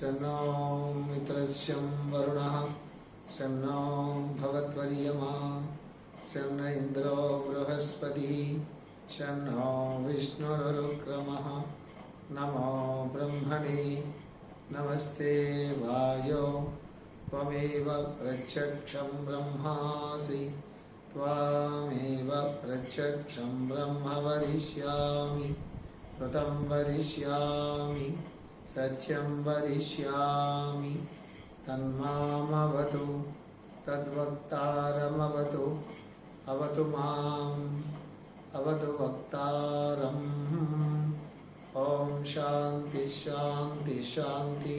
शं नो मित्रस्यं वरुणः शं नो भवत्वर्यमा शं न इन्द्रो बृहस्पतिः शं विष्णुरुक्रमः। नमो ब्रह्मणे, नमस्ते वायो, त्वमेव प्रत्यक्षं ब्रह्मासि, त्वामेव प्रत्यक्षं ब्रह्म वदिष्यामि कृतं वदिष्यामि। सत्यं वदिष्यामि तन्मामवतु तद्वक्तारमवतु अवतु माम् अवतु वक्तारम् ॐ శాంతి శాంతి శాంతి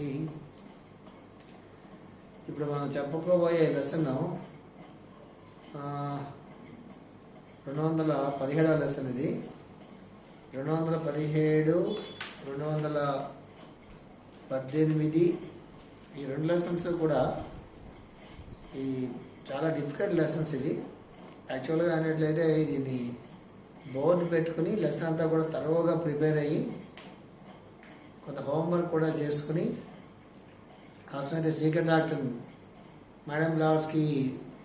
ఇప్పుడు మనం చెప్పుకోబోయే లెసన్ రెండు వందల పదిహేడవ లెసన్ ఇది రెండు వందల పదిహేడు రెండు వందల పద్దెనిమిది ఈ రెండు లెసన్స్ కూడా ఈ చాలా డిఫికల్ట్ లెసన్స్ ఇవి. యాక్చువల్గా అనేట్లయితే దీన్ని బోర్డు పెట్టుకుని లెసన్ అంతా కూడా తరువుగా ప్రిపేర్ అయ్యి కొంత హోంవర్క్ కూడా చేసుకుని అవసరమైతే సీక్రెట్ డాక్టర్ మేడం లాడ్స్కి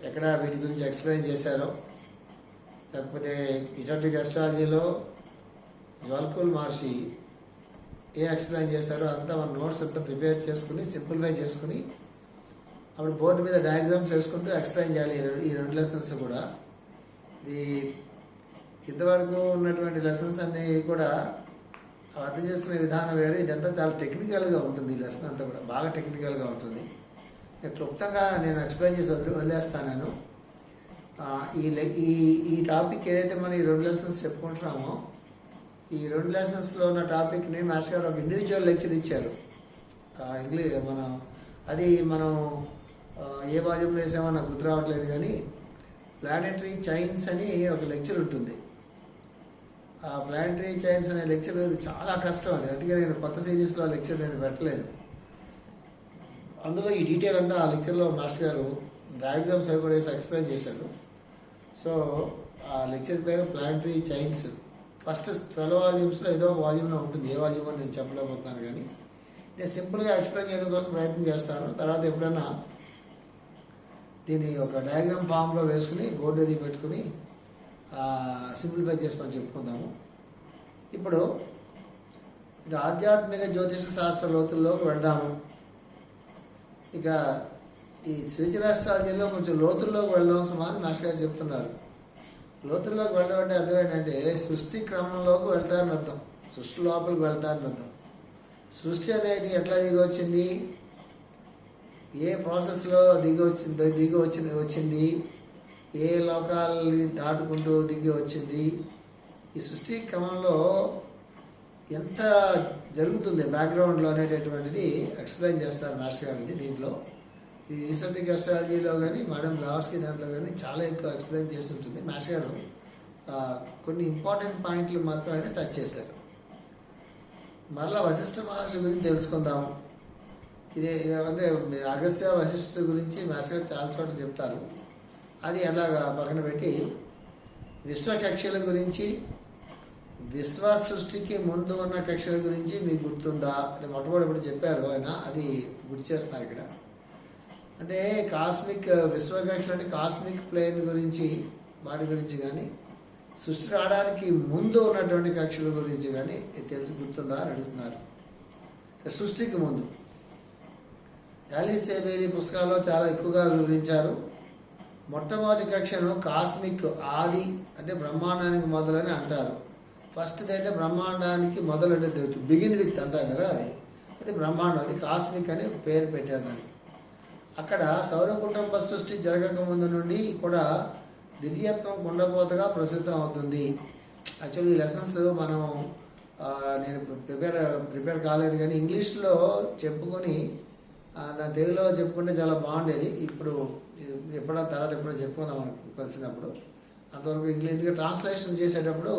ఎక్కడ వీటి గురించి ఎక్స్ప్లెయిన్ చేశారో లేకపోతే ఇసోటిక్ అస్ట్రాలజీలో జ్వల్కుల్ మహర్షి ఏ ఎక్స్ప్లెయిన్ చేశారో అంతా మన నోట్స్ అంతా ప్రిపేర్ చేసుకుని సింప్లిఫై చేసుకుని అప్పుడు బోర్డు మీద డయాగ్రామ్స్ వేసుకుంటూ ఎక్స్ప్లెయిన్ చేయాలి ఈ రెండు- లెసన్స్ కూడా. ఇది ఇంతవరకు ఉన్నటువంటి లెసన్స్ అన్నీ కూడా అర్థం చేసుకునే విధానం వేరు. ఇదంతా చాలా టెక్నికల్గా ఉంటుంది ఈ లెసన్ అంతా కూడా. బాగా టెక్నికల్గా ఉంటుంది. నేను క్లుప్తంగా నేను ఎక్స్ప్లెయిన్ చేసి వదిలి వదిలేస్తాను. నేను ఈ ఈ ఈ టాపిక్ ఏదైతే మనం ఈ రెండు లెసన్స్ చెప్పుకుంటున్నామో ఈ రెండు లెసన్స్లో ఉన్న టాపిక్ని మాస్టర్ గారు ఒక ఇండివిజువల్ లెక్చర్ ఇచ్చారు. ఇంగ్లీష్ మనం అది మనం ఏ వాల్యూమ్లో వేసామో నాకు గుర్తు రావట్లేదు కానీ ప్లానెటరీ చైన్స్ అని ఒక లెక్చర్ ఉంటుంది. ఆ ప్లానటరీ చైన్స్ అనే లెక్చర్ చాలా కష్టం అది. అందుకే నేను కొత్త సిరీస్లో ఆ లెక్చర్ నేను పెట్టలేదు. అందులో ఈ డీటెయిల్ అంతా ఆ లెక్చర్లో మాస్టర్ గారు డయాగ్రామ్స్ అవి కూడా వేసి ఎక్స్ప్లెయిన్ చేశారు. సో ఆ లెక్చర్ పేరు ప్లానటరీ చైన్స్ ఫస్ట్ ట్వెల్వ్ వాల్యూమ్స్లో ఏదో వాల్యూమ్లో ఉంటుంది. ఏ వాల్యూమ్ అని నేను చెప్పలేకపోతున్నాను కానీ. నేను సింపుల్గా ఎక్స్ప్లెయిన్ చేయడం కోసం ప్రయత్నం చేస్తాను. తర్వాత ఎప్పుడైనా దీన్ని ఒక డయాగ్రామ్ ఫామ్లో వేసుకుని బోర్డు అది పెట్టుకుని సింప్లిఫై చేసుకొని చెప్పుకుందాము. ఇప్పుడు ఇక ఆధ్యాత్మిక జ్యోతిష శాస్త్ర లోతుల్లోకి వెళ్దాము. ఇక ఈ స్విచరాష్ట్రాలజీలో కొంచెం లోతుల్లోకి వెళ్దాం సుమారు మాస్టర్ గారు చెప్తున్నారు. లోతుల్లోకి వెళ్ళడం అంటే అర్థం ఏంటంటే సృష్టి క్రమంలోకి వెళ్తారని అర్థం. సృష్టి లోపలికి వెళ్తారని అర్థం. సృష్టి అనేది ఎట్లా దిగి వచ్చింది ఏ ప్రాసెస్లో దిగి వచ్చింది దిగి వచ్చింది? వచ్చింది ఏ లోకాలని దాటుకుంటూ దిగి వచ్చింది ఈ సృష్టి క్రమంలో ఎంత జరుగుతుంది? బ్యాక్గ్రౌండ్లో అనేటటువంటిది ఎక్స్ప్లెయిన్ చేస్తారు మాస్టర్ గారు ఇది దీంట్లో. ఈ ఈసోటిక్ అస్ట్రాలజీలో కానీ మేడం లావర్స్కి దాంట్లో కానీ చాలా ఎక్కువ ఎక్స్ప్లెయిన్ చేసి ఉంటుంది మాస్టర్ గారు కొన్ని ఇంపార్టెంట్ పాయింట్లు మాత్రం ఆయన టచ్ చేశారు. మరలా వశిష్ఠ మహర్షి గురించి తెలుసుకుందాము. ఇది అంటే అగస్య వశిష్ఠ గురించి మాస్టర్ గారు చాలా చోట్ల చెప్తారు. అది అలాగా పక్కన పెట్టి విశ్వ కక్షల గురించి విశ్వ సృష్టికి ముందు ఉన్న కక్షల గురించి మీకు గుర్తుందా? అని మొట్టమొదటి ఇప్పుడు చెప్పారు ఆయన. అది గుర్తు చేస్తున్నారు ఇక్కడ. అంటే కాస్మిక్ విశ్వ అంటే కాస్మిక్ ప్లేన్ గురించి వాటి గురించి కానీ సృష్టి రావడానికి ముందు ఉన్నటువంటి కక్షల గురించి కానీ ఇది తెలిసి గుర్తుందా అని అడుగుతున్నారు. సృష్టికి ముందు. యాలిస్ ఏబేలి పుస్తకాల్లో చాలా ఎక్కువగా వివరించారు. మొట్టమొదటి కక్షను కాస్మిక్ ఆది అంటే బ్రహ్మాండానికి మొదలని అంటారు. ఫస్ట్ అంటే బ్రహ్మాండానికి మొదలు అంటే బిగిన్ విత్ అంటారు కదా అది. అది బ్రహ్మాండం అది కాస్మిక్ అని పేరు పెట్టారు దానికి. అక్కడ సౌర కుటుంబ సృష్టి జరగక ముందు నుండి కూడా దివ్యత్వం కుండపోతగా ప్రసిద్ధం అవుతుంది యాక్చువల్లీ ఈ లెసన్స్ మనం నేను ప్రిపేర్ ప్రిపేర్ కాలేదు కానీ ఇంగ్లీష్లో చెప్పుకొని దాని తెలుగులో చెప్పుకుంటే చాలా బాగుండేది. ఇప్పుడు ఎప్పుడో తర్వాత ఎప్పుడో చెప్పుకుందాం కలిసినప్పుడు. అంతవరకు ఇంగ్లీష్గా ట్రాన్స్లేషన్ చేసేటప్పుడు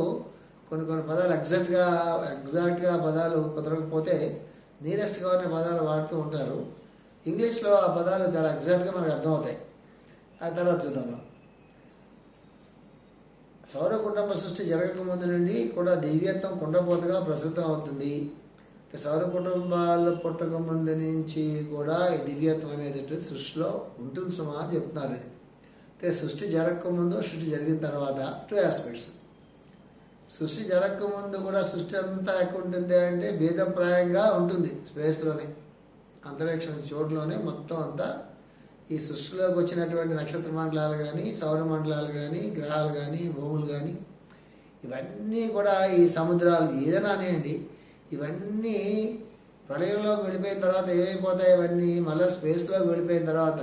కొన్ని కొన్ని పదాలు ఎగ్జాక్ట్గా ఎగ్జాక్ట్గా పదాలు కుదరకపోతే నీరెస్ట్గా ఉన్న పదాలు వాడుతూ ఉంటారు. ఇంగ్లీష్లో ఆ పదాలు చాలా ఎగ్జాక్ట్గా మనకు అర్థమవుతాయి. ఆ తర్వాత చూద్దాం మనం సౌర కుటుంబ సృష్టి జరగక ముందు నుండి కూడా దివ్యత్వం కుండపోతగా ప్రసిద్ధం అవుతుంది. సౌర కుటుంబాలు పుట్టక ముందు నుంచి కూడా ఈ దివ్యత్వం అనేది సృష్టిలో ఉంటుంది సుమా అని చెప్తున్నారు ఇది. అంటే సృష్టి జరగకముందు సృష్టి జరిగిన తర్వాత టూ ఆస్పెక్ట్స్ సృష్టి జరగకముందు కూడా సృష్టి అంతా ఎక్కడ ఉంటుంది అంటే భేదప్రాయంగా ఉంటుంది స్పేస్లోనే అంతరిక్ష చోటులోనే మొత్తం అంతా ఈ సృష్టిలోకి వచ్చినటువంటి నక్షత్ర మండలాలు కానీ సౌర మండలాలు కానీ గ్రహాలు కానీ భూములు కానీ ఇవన్నీ కూడా ఈ సముద్రాలు ఏదైనా అనేయండి ఇవన్నీ ప్రళయంలోకి వెళ్ళిపోయిన తర్వాత ఏమైపోతాయి? ఇవన్నీ మళ్ళీ స్పేస్లోకి వెళ్ళిపోయిన తర్వాత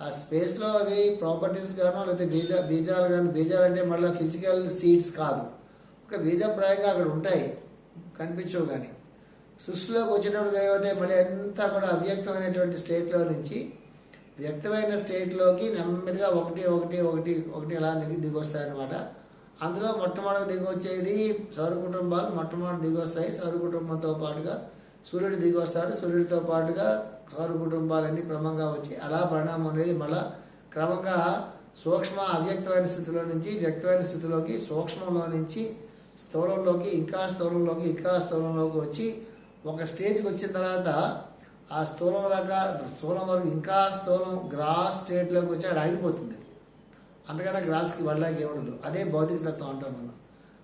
ఆ స్పేస్లో అవి ప్రాపర్టీస్ గానో లేకపోతే బీజ బీజాలు కానీ బీజాలు అంటే మళ్ళీ ఫిజికల్ సీడ్స్ కాదు. ఒక బీజప్రాయంగా అక్కడ ఉంటాయి కనిపించవు కానీ సృష్టిలోకి వచ్చినప్పుడు ఏమైతే మళ్ళీ అంతా కూడా అవ్యక్తమైనటువంటి స్టేట్లో నుంచి వ్యక్తమైన స్టేట్లోకి నెమ్మదిగా ఒకటి ఒకటి ఒకటి ఒకటి అలా దిగొస్తాయన్నమాట. అందులో మొట్టమొదటి దిగొచ్చేది సౌర కుటుంబాలు మొట్టమొదటి దిగొస్తాయి. సౌర కుటుంబంతో పాటుగా సూర్యుడు దిగొస్తాడు. సూర్యుడితో పాటుగా సౌర కుటుంబాలన్నీ క్రమంగా వచ్చి అలా పరిణామం అనేది మళ్ళా క్రమంగా సూక్ష్మ అవ్యక్తమైన స్థితిలో నుంచి వ్యక్తమైన స్థితిలోకి సూక్ష్మంలో నుంచి స్థూలంలోకి ఇంకా స్థూలంలోకి ఇంకా స్థూలంలోకి వచ్చి ఒక స్టేజ్కి వచ్చిన తర్వాత ఆ స్థూలం లాగా స్థూలం వరకు ఇంకా స్థూలం గ్రాస్ స్టేట్లోకి వచ్చి అది ఆగిపోతుంది. అంతకన్నా గ్రాస్కి వెళ్ళడానికి ఉండదు. అదే భౌతిక తత్వం అంటాం మనం.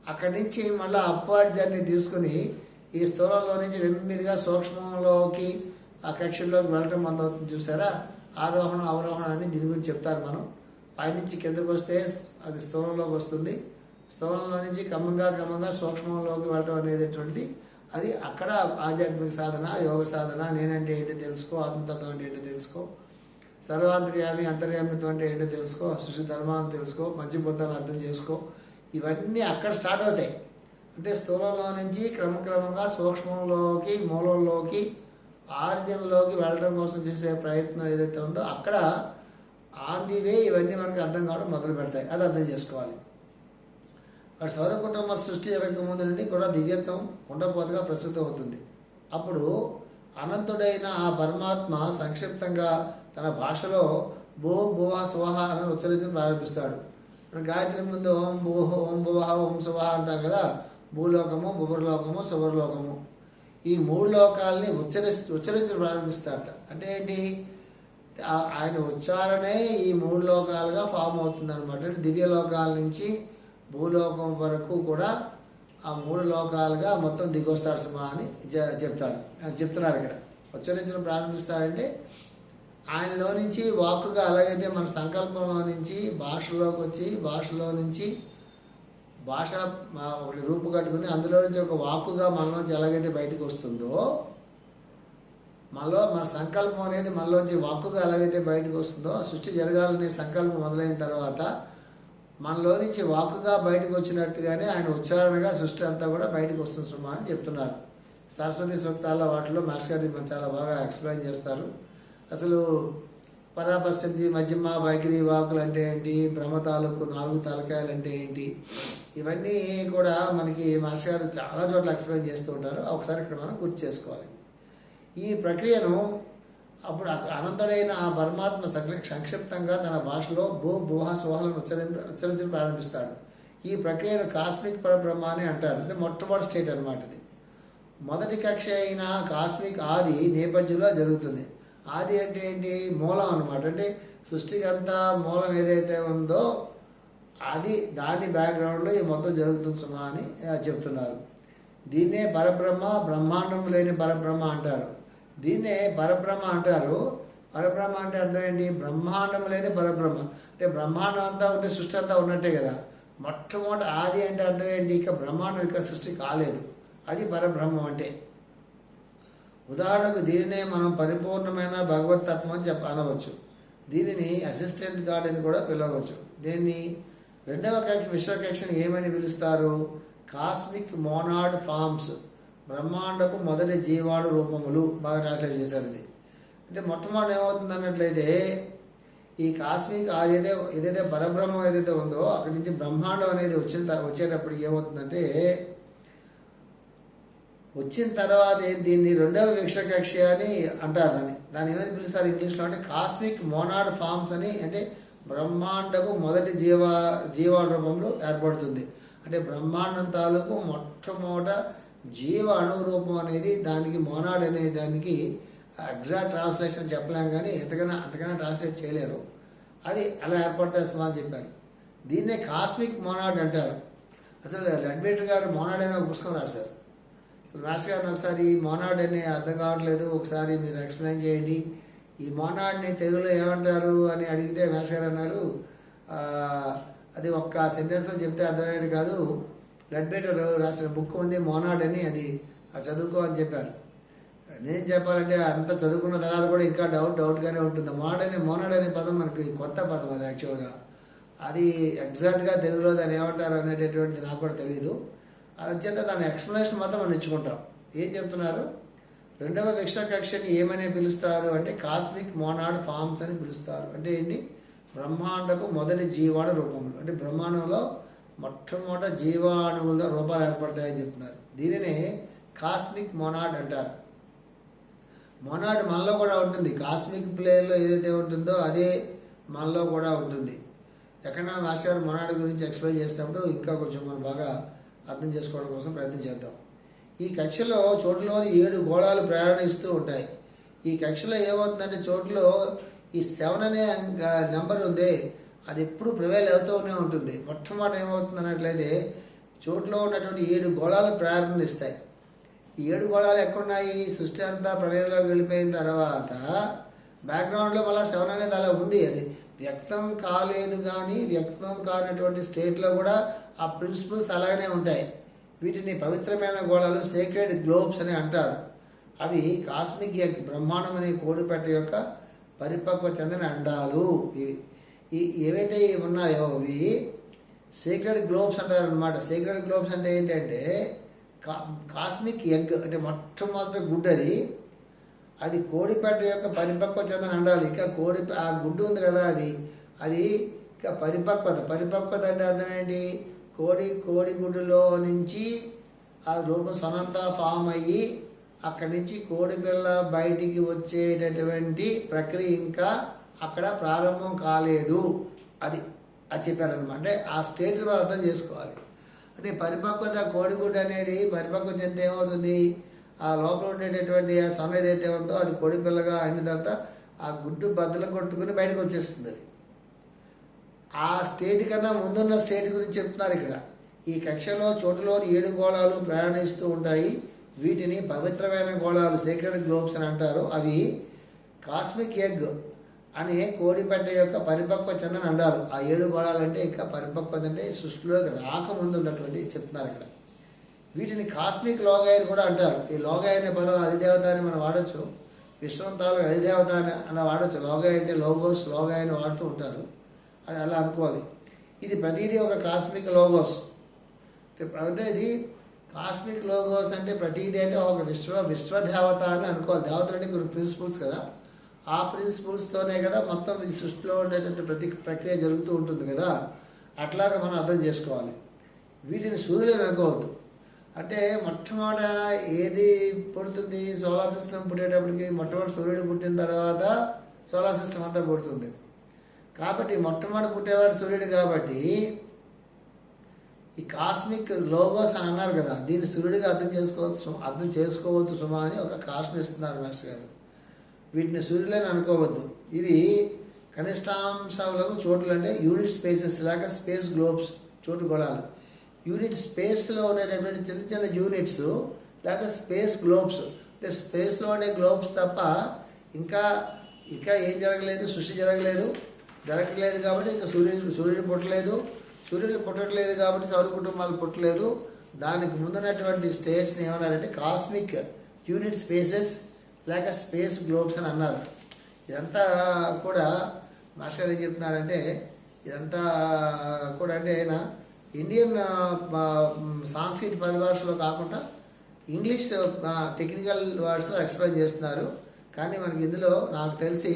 అక్కడి నుంచి మళ్ళీ అప్వార్డ్ జర్నీ తీసుకుని ఈ స్థూలంలో నుంచి నెమ్మదిగా సూక్ష్మంలోకి ఆ కక్షల్లోకి వెళ్ళటం మన అవుతుంది చూసారా? ఆరోహణం అవరోహణం అని దీని గురించి చెప్తారు మనం. పైనుంచి కిందకు వస్తే అది స్థూలంలోకి వస్తుంది. స్థూలంలో నుంచి క్రమంగా క్రమంగా సూక్ష్మంలోకి వెళ్ళటం అనేటటువంటిది అది అక్కడ ఆధ్యాత్మిక సాధన యోగ సాధన నేనంటే ఏంటో తెలుసుకో ఆత్మతత్వం అంటే ఏంటో తెలుసుకో సర్వాంతర్యామి అంతర్యామిత్వం అంటే ఏంటో తెలుసుకో సృష్టి ధర్మాన్ని తెలుసుకో మంచిపోతాన్ని అర్థం చేసుకో. ఇవన్నీ అక్కడ స్టార్ట్ అవుతాయి. అంటే స్థూలంలో నుంచి క్రమక్రమంగా సూక్ష్మంలోకి మూలంలోకి ఆరిజిన్లోకి వెళ్ళడం కోసం చేసే ప్రయత్నం ఏదైతే ఉందో అక్కడ ఆన్ ది వే ఇవన్నీ మనకి అర్థం కావడం మొదలు పెడతాయి. అది అర్థం చేసుకోవాలి. వాడు సౌర కుటుంబ సృష్టి జరగక ముందు నుండి కూడా దివ్యత్వం కుండపోతగా ప్రస్తుతం అవుతుంది అప్పుడు అనంతుడైన ఆ పరమాత్మ సంక్షిప్తంగా తన భాషలో భూ భువ సువహ అని ఉచ్చరించడం ప్రారంభిస్తాడు. గాయత్రి ముందు ఓం భూ ఓం భువ ఓం సువహ అంటాం కదా భూలోకము భువర్లోకము సువర్లోకము ఈ మూడు లోకాలని ఉచ్చరి ఉచ్చరించడం ప్రారంభిస్తారట. అంటే ఏంటి? ఆయన ఉచ్చారణే ఈ మూడు లోకాలుగా ఫామ్ అవుతుంది అనమాట దివ్య లోకాల నుంచి భూలోకం వరకు కూడా ఆ మూడు లోకాలుగా మొత్తం దిగొస్తాడు సుమా అని చెప్తారు. చెప్తున్నారు ఇక్కడ. ఉచ్చరించడం ప్రారంభిస్తారంటే ఆయనలో నుంచి వాక్కుగా అలాగైతే మన సంకల్పంలో నుంచి భాషలోకి వచ్చి భాషలో నుంచి భాష ఒకటి రూపు కట్టుకుని అందులో నుంచి ఒక వాక్కుగా మనలోంచి ఎలాగైతే బయటకు వస్తుందో మనలో మన సంకల్పం అనేది మనలోంచి వాక్కుగా ఎలాగైతే బయటకు వస్తుందో సృష్టి జరగాలనే సంకల్పం మొదలైన తర్వాత మనలో నుంచి వాకుగా బయటకు వచ్చినట్టుగానే ఆయన ఉచ్చారణగా సృష్టి అంతా కూడా బయటకు వస్తుంది సుమా అని చెప్తున్నారు. సరస్వతి సూక్తాల్లో వాటిలో మాస్టర్ గారి చాలా బాగా ఎక్స్ప్లెయిన్ చేస్తారు. అసలు పరాపశ్యంతి మధ్యమ వైఖరి వాకులు అంటే ఏంటి బ్రహ్మ తాలూకు నాలుగు తలకాయలు అంటే ఏంటి ఇవన్నీ కూడా మనకి మాస్టర్ గారు చాలా చోట్ల ఎక్స్ప్లెయిన్ చేస్తూ ఉంటారు. ఒకసారి ఇక్కడ మనం గుర్తు చేసుకోవాలి. ఈ ప్రక్రియను అప్పుడు అనంతుడైన ఆ పరమాత్మ సంక్షిప్తంగా తన భాషలో భూ భూహ సోహలను ఉచ్చరి ఉచ్చరించడం ప్రారంభిస్తాడు. ఈ ప్రక్రియను కాస్మిక్ పరబ్రహ్మ అని అంటారు. అంటే మొట్టమొదటి స్టేట్ అనమాట ఇది. మొదటి కక్ష అయిన కాస్మిక్ ఆది నేపథ్యంలో జరుగుతుంది. ఆది అంటే ఏంటి? మూలం అనమాట అంటే సృష్టికి అంతా మూలం ఏదైతే ఉందో అది దాని బ్యాక్గ్రౌండ్లో ఈ మొత్తం జరుగుతుంది సుమా అని చెప్తున్నారు. దీన్నే పరబ్రహ్మ బ్రహ్మాండం లేని పరబ్రహ్మ అంటారు. దీన్నే పరబ్రహ్మ అంటారు. పరబ్రహ్మ అంటే అర్థం ఏంటి? బ్రహ్మాండం లేని పరబ్రహ్మ అంటే బ్రహ్మాండం అంతా ఉంటే సృష్టి అంతా ఉన్నట్టే కదా. మొట్టమొదటి ఆది అంటే అర్థం ఏంటి? ఇక బ్రహ్మాండం ఇక సృష్టి కాలేదు. అది పరబ్రహ్మం అంటే. ఉదాహరణకు దీనినే మనం పరిపూర్ణమైన భగవతత్వం అని చెప్ప అనవచ్చు. దీనిని అసిస్టెంట్ గాడ్ అని కూడా పిలవచ్చు. దీన్ని రెండవ కక్ష విశ్వకక్షను ఏమని పిలుస్తారు? కాస్మిక్ మోనాడ్ ఫార్మ్స్ బ్రహ్మాండపు మొదటి జీవాడు రూపములు బాగా ట్రాన్స్లేట్ చేశారు ఇది. అంటే మొట్టమొదటి ఏమవుతుంది అన్నట్లయితే ఈ కాస్మిక్ ఏదైతే ఏదైతే పరబ్రహ్మం ఏదైతే ఉందో అక్కడి నుంచి బ్రహ్మాండం అనేది వచ్చిన త- వచ్చేటప్పటికి ఏమవుతుందంటే వచ్చిన తర్వాత దీన్ని రెండవ వీక్షకక్ష అని అంటారు దాన్ని. దాన్ని ఏమని పిలుస్తారు ఇంగ్లీష్లో? అంటే కాస్మిక్ మోనాడ్ ఫార్మ్స్ అని అంటే బ్రహ్మాండపు మొదటి జీవ జీవ రూపంలో ఏర్పడుతుంది. అంటే బ్రహ్మాండం తాలూకు మొట్టమొదట జీవ అణువు రూపం అనేది దానికి మోనాడ్ అనే దానికి ఎగ్జాక్ట్ ట్రాన్స్లేషన్ చెప్పలేం కానీ ఎంతకైనా అంతకైనా ట్రాన్స్లేట్ చేయలేరు. అది అలా ఏర్పడుతుంది అని చెప్పారు. దీన్నే కాస్మిక్ మోనాడ్ అంటారు. అసలు లడ్వేటర్ గారు మోనాడ్ అనే ఒక పుస్తకం రాశారు. అసలు మాస్టర్ గారిని ఒకసారి ఈ మోనాడ్ అనే అర్థం కావట్లేదు ఒకసారి మీరు ఎక్స్ప్లెయిన్ చేయండి. ఈ మోనాడ్ని తెలుగులో ఏమంటారు అని అడిగితే మాస్టర్ గారు అన్నారు అది ఒక్క సెంటెన్స్లో చెప్తే అర్థమయ్యేది కాదు. లడ్బీటర్ రాసిన బుక్ ఉంది మోనాడ్ అని అది చదువుకో అని చెప్పారు. నేను చెప్పాలంటే అంత చదువుకున్న తర్వాత కూడా ఇంకా డౌట్ డౌట్గానే ఉంటుంది. మోనాడ్ అనే మోనాడ్ అనే పదం మనకి కొత్త పదం అది యాక్చువల్గా అది ఎగ్జాక్ట్గా తెలుగులో దాన్ని ఏమంటారు అనేటటువంటిది నాకు కూడా తెలియదు అంచేత దాని ఎక్స్ప్లెనేషన్ మాత్రం మనం ఇచ్చుకుంటాం ఏం చెప్తున్నారు? రెండవ విక్ష కక్షని ఏమని పిలుస్తారు అంటే కాస్మిక్ మోనాడ్ ఫార్మ్స్ అని పిలుస్తారు. అంటే ఏంటి? బ్రహ్మాండపు మొదటి జీవాడ రూపంలో అంటే బ్రహ్మాండంలో మొట్టమొదట జీవాణువుల రూపాలు ఏర్పడతాయని చెప్తున్నారు. దీనినే కాస్మిక్ మొనాడ్ అంటారు. మొనాడ్ మనలో కూడా ఉంటుంది. కాస్మిక్ ప్లేయర్లో ఏదైతే ఉంటుందో అదే మనలో కూడా ఉంటుంది. ఎక్కడన్నా మాస్టర్ గారు మొనాడ్ గురించి ఎక్స్ప్లెయిన్ చేసినప్పుడు ఇంకా కొంచెం మనం బాగా అర్థం చేసుకోవడం కోసం ప్రయత్నం చేద్దాం. ఈ కక్షలో చోటులోని ఏడు గోళాలు ప్రయాణిస్తూ ఉంటాయి. ఈ కక్షలో ఏమవుతుందంటే చోటులో ఈ సెవెన్ అనే నెంబర్ ఉంది. అది ఎప్పుడు ప్రివైల్ అవుతూనే ఉంటుంది. మొట్టమొదటి ఏమవుతుంది అన్నట్లయితే చోట్లో ఉన్నటువంటి ఏడు గోళాలు ప్రారంభిస్తాయి ఈ ఏడు గోళాలు ఎక్కడున్నాయి? సృష్టి అంతా ప్రళయంలోకి వెళ్ళిపోయిన తర్వాత బ్యాక్గ్రౌండ్లో మళ్ళీ సెవెన్ అనేది అలా ఉంది. అది వ్యక్తం కాలేదు కానీ వ్యక్తం కానటువంటి స్టేట్లో కూడా ఆ ప్రిన్సిపల్స్ అలాగనే ఉంటాయి. వీటిని పవిత్రమైన గోళాలు సేక్రెడ్ గ్లోబ్స్ అని అంటారు. అవి కాస్మిక్ బ్రహ్మాండం అనే కోడిపెట్ట యొక్క పరిపక్వ చెందిన అండాలు. ఇవి ఈ ఏవైతే ఉన్నాయో అవి సీక్రెట్ గ్లోబ్స్ అంటారు అనమాట సీక్రెట్ గ్లోబ్స్ అంటే ఏంటంటే కా కాస్మిక్ ఎగ్ అంటే మొట్టమొదటి గుడ్డు అది. అది కోడిపెట్ట యొక్క పరిపక్వ చెందిన అండాలి ఇంకా కోడి ఆ గుడ్డు ఉంది కదా అది. అది ఇంకా పరిపక్వత. పరిపక్వత అంటే అర్థం ఏంటి? కోడి కోడి గుడ్డులో నుంచి ఆ రూపం సొనంతా ఫామ్ అయ్యి అక్కడి నుంచి కోడి పిల్ల బయటికి వచ్చేటటువంటి ప్రక్రియ ఇంకా అక్కడ ప్రారంభం కాలేదు. అది అది చెప్పారనమాట అంటే ఆ స్టేట్ మనం అర్థం చేసుకోవాలి. అంటే పరిపక్వత కోడిగుడ్డు అనేది పరిపక్వత చెందితే ఏమవుతుంది? ఆ లోపల ఉండేటటువంటి ఆ సొన ఏదైతే ఉందో అది కోడి పిల్లగా అయిన తర్వాత ఆ గుడ్డు బద్దలు కొట్టుకుని బయటకు వచ్చేస్తుంది అది. ఆ స్టేట్ కన్నా ముందున్న స్టేట్ గురించి చెప్తున్నారు ఇక్కడ. ఈ కక్షలో చోటులోని ఏడు గోళాలు ప్రయాణిస్తూ ఉంటాయి. వీటిని పవిత్రమైన గోళాలు సేక్రెడ్ గ్లోబ్స్ అని అంటారు. అవి కాస్మిక్ ఎగ్ అని కోడిపెట్ట యొక్క పరిపక్వ చెందిన అంటారు ఆ ఏడు గోడాలంటే ఇంకా పరిపక్వత అంటే సృష్టిలోకి రాకముందు ఉన్నటువంటి చెప్తున్నారు ఇక్కడ. వీటిని కాస్మిక్ లోగాయని కూడా అంటారు. ఈ లోగాయ అనే పదం అధిదేవత అని మనం వాడచ్చు. విశ్వంతాలు అధిదేవత అని అలా వాడచ్చు. లోగాయ అంటే లోగోస్ లోగాయ అని వాడుతూ ఉంటారు. అది అలా అనుకోవాలి. ఇది ప్రతిదీ ఒక కాస్మిక్ లోగోస్. అంటే ఇది కాస్మిక్ లోగోస్ అంటే ప్రతిదీ అంటే ఒక విశ్వ విశ్వదేవత అని అనుకోవాలి. దేవతలు అంటే కొన్ని ప్రిన్సిపల్స్ కదా. ఆ ప్రిన్సిపల్స్తోనే కదా మొత్తం ఈ సృష్టిలో ఉండేటువంటి ప్రతి ప్రక్రియ జరుగుతూ ఉంటుంది కదా. అట్లాగా మనం అర్థం చేసుకోవాలి. వీటిని సూర్యుడు అనుకోవద్దు. అంటే మొట్టమొదట ఏది పుడుతుంది? సోలార్ సిస్టమ్ పుట్టేటప్పటికి మొట్టమొదటి సూర్యుడు పుట్టిన తర్వాత సోలార్ సిస్టమ్ అంతా పుడుతుంది. కాబట్టి మొట్టమొదటి పుట్టేవాడు సూర్యుడు కాబట్టి ఈ కాస్మిక్ లోగోస్ అని అన్నారు కదా దీన్ని సూర్యుడిగా అర్థం చేసుకోవచ్చు అర్థం చేసుకోవద్దు సుమా అని ఒక కాస్ట్ని ఇస్తున్నారు మాస్టర్ గారు. వీటిని సూర్యులని అనుకోవద్దు. ఇవి కనిష్టాంశాలకు చోట్లు అంటే యూనిట్ స్పేసెస్ లాగా స్పేస్ గ్లోబ్స్ చోటు గొడాలు యూనిట్ స్పేస్లో ఉండేటటువంటి చిన్న చిన్న యూనిట్స్ లేక స్పేస్ గ్లోబ్స్. అంటే స్పేస్లో ఉండే గ్లోబ్స్ తప్ప ఇంకా ఇంకా ఏం జరగలేదు సృష్టి జరగలేదు జరగలేదు కాబట్టి ఇంకా సూర్యుడు సూర్యుడు పుట్టలేదు సూర్యుడు పుట్టట్లేదు కాబట్టి సౌర కుటుంబాలు పుట్టలేదు. దానికి ముందున్నటువంటి స్టేట్స్ని ఏమన్నారంటే కాస్మిక్ యూనిట్ స్పేసెస్ లేక స్పేస్ గ్లోబ్స్ అని అన్నారు. ఇదంతా కూడా మాస్టర్ గారు ఏం చెప్తున్నారంటే ఇదంతా కూడా అంటే ఆయన ఇండియన్ సాంస్క్రిట్ పరిభాషలో కాకుండా ఇంగ్లీష్ టెక్నికల్ వర్డ్స్లో ఎక్స్ప్లెయిన్ చేస్తున్నారు. కానీ మనకి ఇందులో నాకు తెలిసి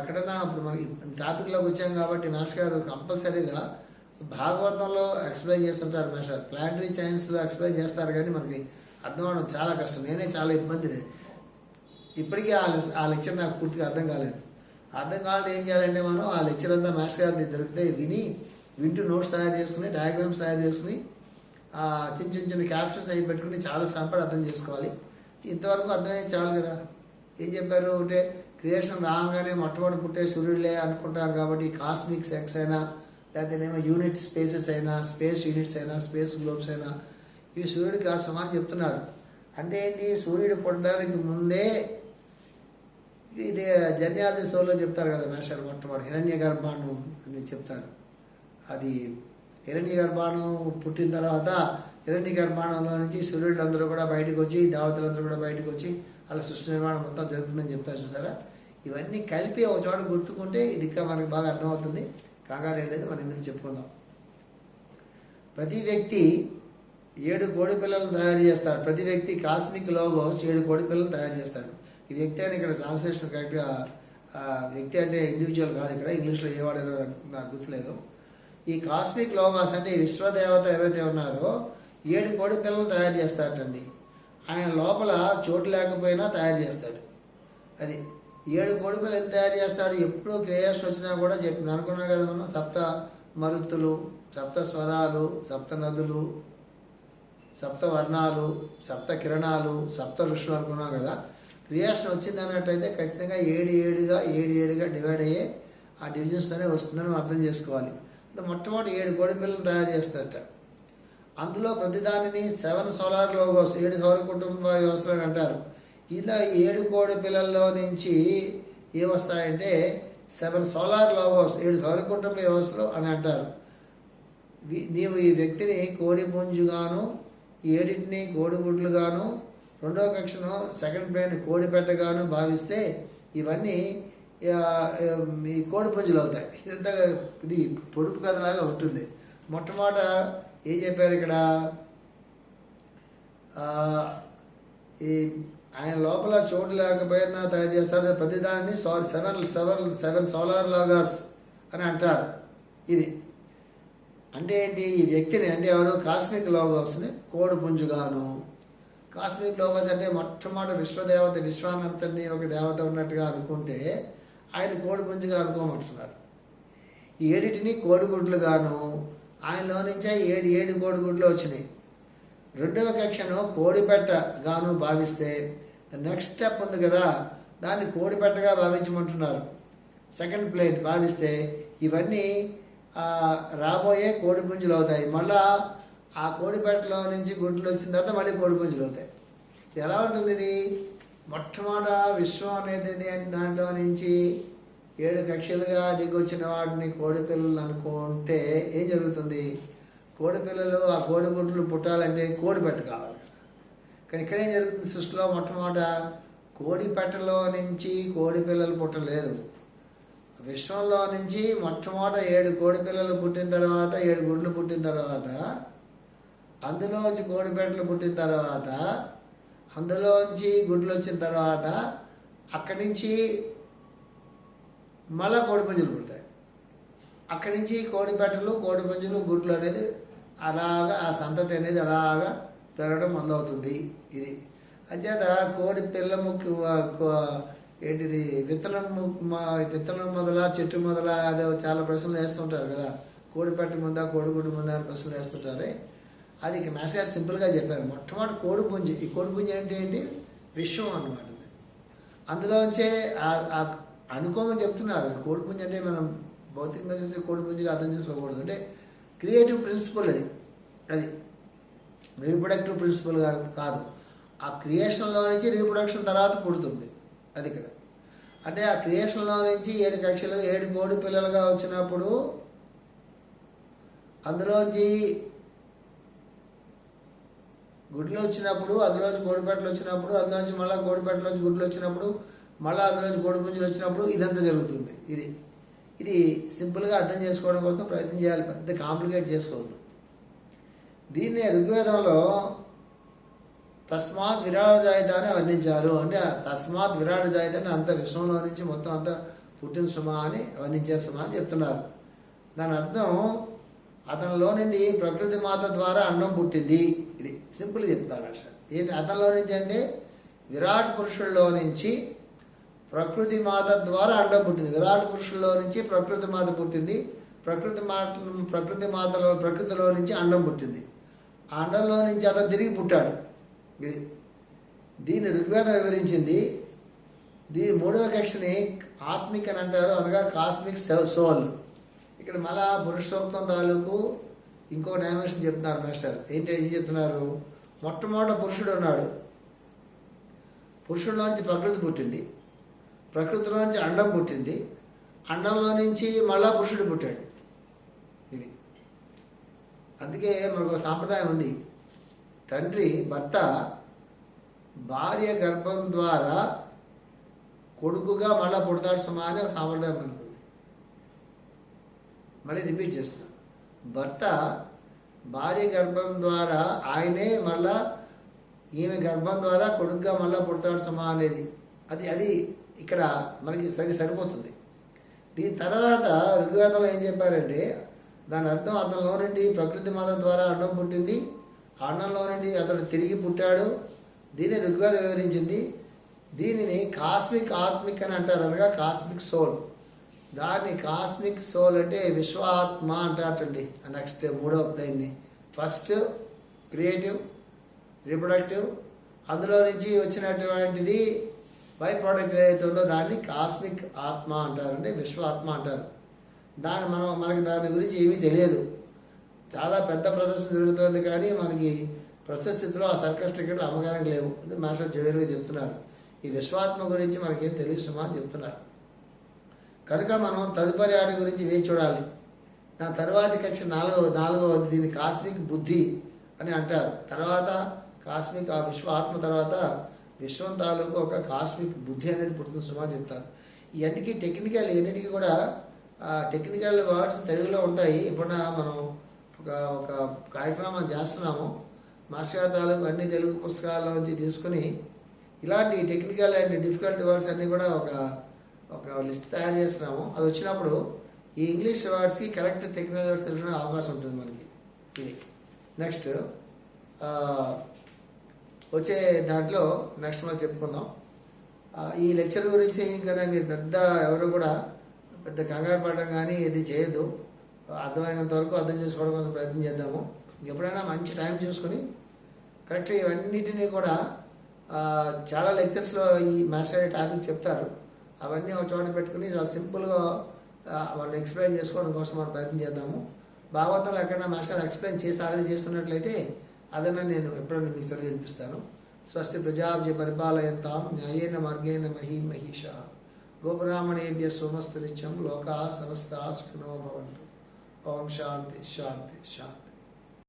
ఎక్కడన్నా ఇప్పుడు మనకి టాపిక్లోకి వచ్చాం కాబట్టి మాస్టర్ గారు కంపల్సరీగా భాగవతంలో ఎక్స్ప్లెయిన్ చేస్తుంటారు మాస్టర్ ప్లానటరీ సైన్స్లో ఎక్స్ప్లెయిన్ చేస్తారు కానీ మనకి అర్థం అవడం చాలా కష్టం. నేనే చాలా ఇబ్బంది ఇప్పటికీ ఆ ఆ లెక్చర్ నాకు పూర్తిగా అర్థం కాలేదు. అర్థం కావాలంటే ఏం చేయాలంటే మనం ఆ లెక్చర్ అంతా మ్యాథ్స్ గారి దొరికితే విని వింటూ నోట్స్ తయారు చేసుకుని డయాగ్రామ్స్ తయారు చేసుకుని చిన్న చిన్న చిన్న క్యాప్షన్స్ అవి పెట్టుకుని చాలా సంపద అర్థం చేసుకోవాలి. ఇంతవరకు అర్థమయ్యే చాలు కదా. ఏం చెప్పారు అంటే క్రియేషన్ రాగానే మొట్టమొదటి పుట్టే సూర్యుడులే అనుకుంటాం కాబట్టి కాస్మిక్ సెక్స్ అయినా లేకపోతే ఏమో యూనిట్ స్పేసెస్ అయినా స్పేస్ యూనిట్స్ అయినా స్పేస్ గ్లోబ్స్ అయినా ఇవి సూర్యుడికి ఆ సమాజం చెప్తున్నారు. అంటే ఏంటి? సూర్యుడు పుట్టడానికి ముందే ఇది జన్యాది సోలో చెప్తారు కదా మేషాలు మొట్టమొదటి హిరణ్య గర్భాణం అని చెప్తారు. అది హిరణ్య గర్భాణం పుట్టిన తర్వాత హిరణ్య గర్భాణంలో నుంచి సూర్యులందరూ కూడా బయటకు వచ్చి దేవతలందరూ కూడా బయటకు వచ్చి అలా సృష్టి నిర్మాణం మొత్తం జరుగుతుందని చెప్తారు చూసారా? ఇవన్నీ కలిపి ఒక చోట గుర్తుకుంటే ఇది ఇంకా మనకి బాగా అర్థమవుతుంది. కాగానే లేదు మనం ఎందుకు చెప్పుకుందాం. ప్రతి వ్యక్తి ఏడు కోడి పిల్లలను తయారు చేస్తాడు. ప్రతి వ్యక్తి కాస్మిక్ లోగోస్ ఏడు కోడి పిల్లలు తయారు చేస్తాడు. ఈ వ్యక్తి అని ఇక్కడ ట్రాన్స్లేషన్ కరెక్ట్గా వ్యక్తి అంటే ఇండివిజువల్ కాదు ఇక్కడ ఇంగ్లీష్లో ఏ వాడారో నాకు గుర్తులేదు. ఈ కాస్మిక్ లోమాస్ అంటే ఈ విశ్వదేవత ఎవరైతే ఉన్నారో ఏడు కోడి పిల్లలు తయారు చేస్తాడండి ఆయన లోపల చోటు లేకపోయినా తయారు చేస్తాడు. అది ఏడు కోడి పిల్లలు ఎంత తయారు చేస్తాడు? ఎప్పుడు క్రియేషన్ వచ్చినా కూడా చెప్పి అనుకున్నాం కదా మనం సప్త మరుత్తులు సప్త స్వరాలు సప్త నదులు సప్త వర్ణాలు సప్త కిరణాలు సప్త ఋషులు అనుకున్నాం కదా. రియాక్షన్ వచ్చింది అన్నట్టయితే ఖచ్చితంగా ఏడు ఏడుగా ఏడు ఏడుగా డివైడ్ అయ్యే ఆ డివిజన్స్తోనే వస్తుందని అర్థం చేసుకోవాలి. అంటే మొట్టమొదటి ఏడు కోడి పిల్లలు తయారు చేస్తారట. అందులో ప్రతిదానిని సెవెన్ సోలార్ లోగోస్ ఏడు సౌర కుటుంబ వ్యవస్థలు అని అంటారు. ఇలా ఏడు కోడి పిల్లల్లో నుంచి ఏమొస్తాయంటే సెవెన్ సోలార్ లోగోస్ ఏడు సౌర కుటుంబ వ్యవస్థలు అని అంటారు. నీవు ఈ వ్యక్తిని కోడి పుంజుగాను ఏడింటిని కోడిగుడ్లుగాను రెండవ కక్షను సెకండ్ బ్రెయిన్ కోడి పెట్టగాను భావిస్తే ఇవన్నీ ఈ కోడి పుంజులు అవుతాయి. ఇదంతా ఇది పొడుపు కథలాగా ఉంటుంది. మొట్టమొదట ఏం చెప్పారు ఇక్కడ? ఈ ఆయన లోపల చోటు లేకపోయినా తయారు చేస్తారు ప్రతిదాన్ని so- seven seven seven solar logos అని అంటారు. ఇది అంటే ఏంటి? ఈ వ్యక్తిని అంటే ఎవరు? కాస్మిక్ లోగోస్ని కోడి పుంజుగాను. కాస్మిక్ లోగోస్ అంటే మొట్టమొదటి విశ్వదేవత విశ్వానంతరిని ఒక దేవత ఉన్నట్టుగా అనుకుంటే ఆయన కోడి పుంజుగా అనుకోమంటున్నారు. ఏడిటిని కోడిగుడ్లుగాను ఆయనలో నుంచే ఏడు ఏడు కోడిగుడ్లు వచ్చినాయి. రెండవ కక్షను కోడిపెట్టగాను భావిస్తే నెక్స్ట్ స్టెప్ ఉంది కదా దాన్ని కోడిపెట్టగా భావించమంటున్నారు. సెకండ్ ప్లేట్ భావిస్తే ఇవన్నీ రాబోయే కోడి పుంజులు అవుతాయి. మళ్ళా ఆ కోడిపెట్టలో నుంచి గుడ్లు వచ్చిన తర్వాత మళ్ళీ కోడి పుంజులు అవుతాయి. ఎలా ఉంటుంది ఇది? మొట్టమొదట విశ్వం అనేది దాంట్లో నుంచి ఏడు కక్షలుగా దిగొచ్చిన వాటిని కోడి పిల్లలు అనుకుంటే ఏం జరుగుతుంది? కోడి పిల్లలు ఆ కోడి గుడ్లు పుట్టాలంటే కోడి పెట్ట కావాలి. కానీ ఇక్కడ ఏం జరుగుతుంది సృష్టిలో మొట్టమొదట? కోడి పెట్టలో నుంచి కోడి పిల్లలు పుట్టలేదు. విశ్వంలో నుంచి మొట్టమొదట ఏడు కోడి పిల్లలు పుట్టిన తర్వాత ఏడు గుడ్లు పుట్టిన తర్వాత అందులోంచి కోడి పెట్టలు పుట్టిన తర్వాత అందులోంచి గుడ్లు వచ్చిన తర్వాత అక్కడి నుంచి మళ్ళా కోడిపుంజులు పుడతాయి. అక్కడి నుంచి కోడి పెట్టలు గుడ్లు అనేది అలాగా ఆ సంతతి అనేది అలాగా పెరగడం మొదలవుతుంది ఇది. అంచేత కోడి పిల్ల ముక్కు ఏంటిది విత్తనం విత్తనం మొదల చెట్టు మొదల అదే చాలా ప్రశ్నలు వేస్తుంటారు కదా. కోడిపెట్ట ముందా కోడి గుడ్డు ముందా అని ప్రశ్నలు వేస్తుంటారే. అది ఇక మాస్టర్ గారు సింపుల్గా చెప్పారు. మొట్టమొదటి కోడిపుంజి ఈ కోడిపుంజి అంటే ఏంటి? విశ్వం అనమాట అందులో అందులోంచే ఆ- అనుకోమని చెప్తున్నారు. కోడి అంటే మనం భౌతికంగా చూస్తే కోడిపుంజిగా అర్థం చేసుకోకూడదు అంటే క్రియేటివ్ ప్రిన్సిపల్ అది. అది. రీప్రొడక్టివ్ ప్రిన్సిపల్ కాదు. ఆ క్రియేషన్లో నుంచి రీప్రొడక్షన్ తర్వాత పుడుతుంది. అది ఇక్కడ. అంటే ఆ క్రియేషన్లో నుంచి ఏడు కక్షలు ఏడు కోడి పిల్లలుగా వచ్చినప్పుడు అందులోంచి గుడ్లు వచ్చినప్పుడు అందులోంచి కోడిపెట్టలు వచ్చినప్పుడు అందులోంచి మళ్ళీ కోడిపెట్టలోంచి గుడ్లు వచ్చినప్పుడు మళ్ళీ అందులోంచి కోడిపుంజులు వచ్చినప్పుడు ఇదంతా జరుగుతుంది. ఇది ఇది సింపుల్గా అర్థం చేసుకోవడం కోసం ప్రయత్నం చేయాలి. పెద్ద కాంప్లికేట్ చేసుకోవద్దు. దీన్నే ఋగ్వేదంలో తస్మాత్ విరాట జాయితాన్ని వర్ణించారు. అంటే తస్మాత్ విరాట జాయితాన్ని అంత విశ్వంలో నుంచి మొత్తం అంతా పుట్టిన సుమా అని వర్ణించారు సుమా అని చెప్తున్నారు. దాని అర్థం అతనిలో నుండి ప్రకృతి మాత ద్వారా అన్నం పుట్టింది. ఇది సింపుల్ చెప్తున్నారు అసలు. ఏంటి అతనిలో నుంచి అంటే విరాట్ పురుషుల్లో నుంచి ప్రకృతి మాత ద్వారా అండం పుట్టింది. విరాట్ పురుషుల్లో నుంచి ప్రకృతి మాత పుట్టింది. ప్రకృతి మాత ప్రకృతి మాతలో ప్రకృతిలో నుంచి అండం పుట్టింది. ఆ అండంలో నుంచి అతను తిరిగి పుట్టాడు. ఇది దీన్ని ఋగ్వేదం వివరించింది. దీని మూడవ కక్షని ఆత్మిక్ అని అంటారు అనగా కాస్మిక్ సోల్. ఇక్కడ మళ్ళా పురుషోత్వం తాలూకు ఇంకో డైమెన్షన్ చెప్తున్నారు మాస్టర్ ఏంటి ఏం చెప్తున్నారు? మొట్టమొదట పురుషుడు ఉన్నాడు. పురుషుడిలో నుంచి ప్రకృతి పుట్టింది. ప్రకృతిలో నుంచి అండం పుట్టింది. అండంలో నుంచి మళ్ళా పురుషుడు పుట్టాడు. ఇది. అందుకే మనకు సాంప్రదాయం ఉంది. తండ్రి భర్త భార్య గర్భం ద్వారా కొడుకుగా మళ్ళా పుడతాడు సుమా అని ఒక సాంప్రదాయం మనకు మళ్ళీ రిపీట్ చేస్తున్నా భర్త భార్య గర్భం ద్వారా ఆయనే మళ్ళా ఈమె గర్భం ద్వారా కొడుకుగా మళ్ళా పుడతాడు సుమా అనేది. అది అది ఇక్కడ మనకి సరిగ్గా సరిపోతుంది. దీని తర్వాత ఋగ్వేదంలో ఏం చెప్పారంటే దాని అర్థం అతనిలో నుండి ప్రకృతి మాత ద్వారా అండం పుట్టింది. అన్నంలో అండంలో నుండి అతడు తిరిగి పుట్టాడు. దీన్ని ఋగ్వేదం వివరించింది. దీనిని కాస్మిక్ ఆత్మిక్ అని అంటారు అనగా కాస్మిక్ సోల్. దాన్ని కాస్మిక్ సోల్ అంటే విశ్వాత్మ అంటారటండి. నెక్స్ట్ మూడో ప్లేన్ని ఫస్ట్ క్రియేటివ్ రిప్రొడక్టివ్ అందులో నుంచి వచ్చినటువంటిది బై ప్రోడక్ట్ ఏదైతే ఉందో దాన్ని కాస్మిక్ ఆత్మ అంటారండి విశ్వాత్మ అంటారు. దాని మనం మనకి దాని గురించి ఏమీ తెలియదు. చాలా పెద్ద ప్రదర్శన జరుగుతుంది కానీ మనకి ప్రస్తుత స్థితిలో ఆ సర్కస్ టికెట్లు అమ్మకానికి లేవు. ఇది మాస్టర్ జవేర్గా చెప్తున్నారు. ఈ విశ్వాత్మ గురించి మనకేం తెలుసుమా అని చెప్తున్నారు. కనుక మనం తదుపరి ఆట గురించి వేచి చూడాలి? దాని తర్వాతి కక్ష నాలుగవ నాలుగవది దీన్ని కాస్మిక్ బుద్ధి అని అంటారు. తర్వాత కాస్మిక్ ఆ విశ్వ ఆత్మ తర్వాత విశ్వం తాలూకు ఒక కాస్మిక్ బుద్ధి అనేది పుడుతుంది సుమా చెప్తారు. ఇవన్నిటికీ టెక్నికల్ ఇవన్నిటికీ కూడా టెక్నికల్ వర్డ్స్ తెలుగులో ఉంటాయి. ఇప్పుడు మనం ఒక ఒక కార్యక్రమం చేస్తున్నాము మాస్టర్ గారి తాలూకు అన్ని తెలుగు పుస్తకాల్లోంచి తీసుకుని ఇలాంటి టెక్నికల్ అండ్ డిఫికల్ట్ వర్డ్స్ అన్నీ కూడా ఒక ఒక లిస్ట్ తయారు చేస్తున్నాము. అది వచ్చినప్పుడు ఈ ఇంగ్లీష్ వర్డ్స్కి కరెక్ట్ టెక్నికల్ వర్డ్స్ తెలిసిన అవకాశం ఉంటుంది మనకి. ఇది. నెక్స్ట్ వచ్చే దాంట్లో నెక్స్ట్ మనం చెప్పుకుందాం. ఈ లెక్చర్ గురించి ఇంకా మీరు పెద్ద ఎవరు కూడా పెద్ద కంగారు పడడం కానీ ఇది చేయొద్దు. అర్థమైనంత వరకు అర్థం చేసుకోవడం కోసం ప్రయత్నం చేద్దాము. ఎప్పుడైనా మంచి టైం చూసుకొని కరెక్ట్ ఇవన్నిటినీ కూడా చాలా లెక్చర్స్లో ఈ మాస్టర్ టాపిక్ చెప్తారు. అవన్నీ ఒక చోట పెట్టుకుని చాలా సింపుల్గా వాళ్ళని ఎక్స్ప్లెయిన్ చేసుకోవడం కోసం మనం ప్రయత్నం చేద్దాము. భాగవతంలో ఎక్కడైనా మాస్టర్ ఎక్స్ప్లెయిన్ చేసి ఆల్రెడీ చేస్తున్నట్లయితే అదన్నా నేను ఎప్పుడైనా మీకు చదివి వినిపిస్తాను స్వస్తి ప్రజాభ్య పరిపాలయంతాం న్యాయేన మార్గేణ మహీ మహిష. గోబ్రాహ్మణేభ్య సోమస్తు నిత్యం లోకా సమస్త సుఖినో భవంతు. ఓం శాంతి శాంతి శాంతి.